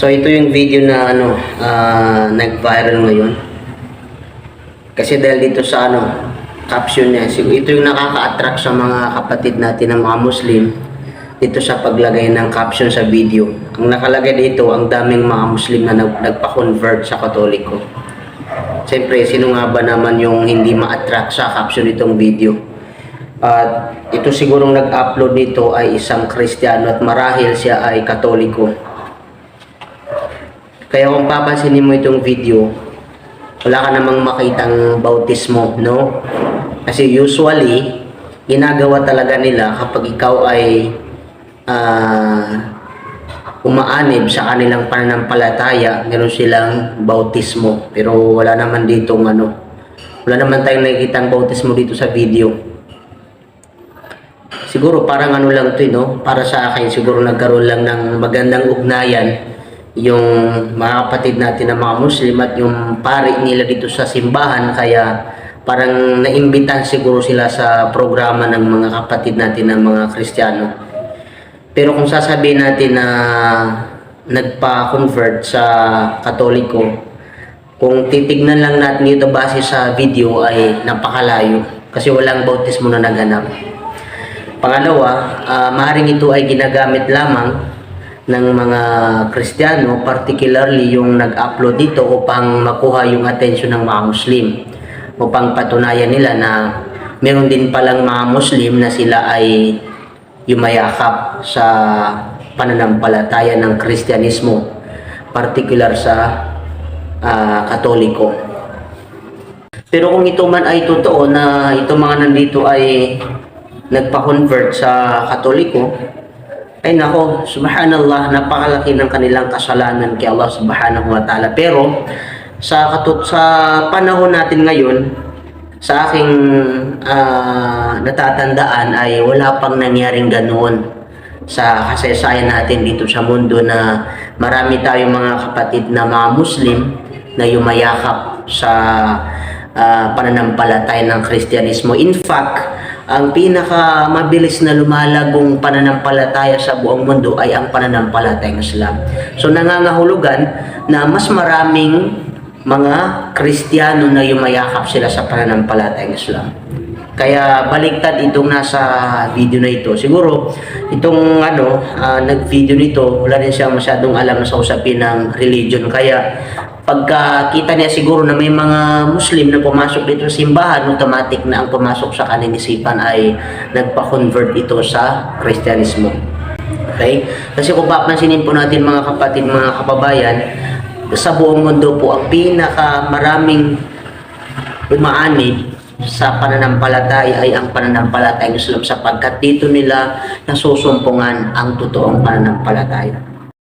So ito yung video na ano ah, nag-viral ngayon. Kasi dahil dito sa ano caption niya, siguro ito yung nakaka-attract sa mga kapatid natin ng mga Muslim dito sa paglagay ng caption sa video. Ang nakalagay dito, ang daming mga Muslim na nag- nagpa-convert sa Katoliko. Siyempre, sino nga ba naman yung hindi ma-attract sa caption nitong video? At ito sigurong nag-upload nito ay isang Kristiyano at marahil siya ay Katoliko. Kaya kung papansinin mo itong video, wala ka namang makitang bautismo, no? Kasi usually, ginagawa talaga nila kapag ikaw ay ah, umaanib sa kanilang pananampalataya, meron silang bautismo. Pero wala naman dito ano, wala naman tayong nakikitang bautismo dito sa video. Siguro parang ano lang to, eh, no? Para sa akin, siguro nagkaroon lang ng magandang ugnayan yung mga kapatid natin na mga Muslim at yung pari nila dito sa simbahan kaya parang naimbitan siguro sila sa programa ng mga kapatid natin ng mga Kristiyano. Pero kung sasabihin natin na nagpa-convert sa Katoliko, kung titignan lang natin ito base sa video ay napakalayo kasi walang bautismo na naganap. Pangalawa, ah, maaaring ito ay ginagamit lamang ng mga Kristiyano, particularly yung nag-upload dito upang makuha yung attention ng mga Muslim. Upang patunayan nila na meron din palang mga Muslim na sila ay yumayakap sa pananampalataya ng Kristyanismo, particular sa ah, Katoliko. Pero kung ito man ay totoo na ito mga nandito ay nagpa-convert sa Katoliko, ay nako, subhanallah, napakalaki ng kanilang kasalanan kay Allah subhanahu wa ta'ala. Pero, sa, katut sa panahon natin ngayon, sa aking ah, natatandaan ay wala pang nangyaring ganoon sa kasaysayan natin dito sa mundo na marami tayong mga kapatid na mga Muslim na yumayakap sa ah, pananampalataya ng Kristyanismo. In fact, ang pinaka mabilis na lumalagong pananampalataya sa buong mundo ay ang pananampalatayang Islam. So nangangahulugan na mas maraming mga Kristiyano na yumayakap sila sa pananampalatayang Islam. Kaya baliktad itong nasa video na ito. Siguro itong ano, ah, nag-video nito, wala din siya masyadong alam sa usapin ng religion. Kaya pagkakita niya siguro na may mga Muslim na pumasok dito sa simbahan, automatic na ang pumasok sa kanilang isipan ay nagpa-convert ito sa Kristyanismo. Okay? Kasi kung papansinin po natin mga kapatid, mga kababayan, sa buong mundo po ang pinaka maraming umaanib sa pananampalataya ay ang pananampalatayang Islam sapagkat dito nila nasusumpungan ang totoong pananampalataya.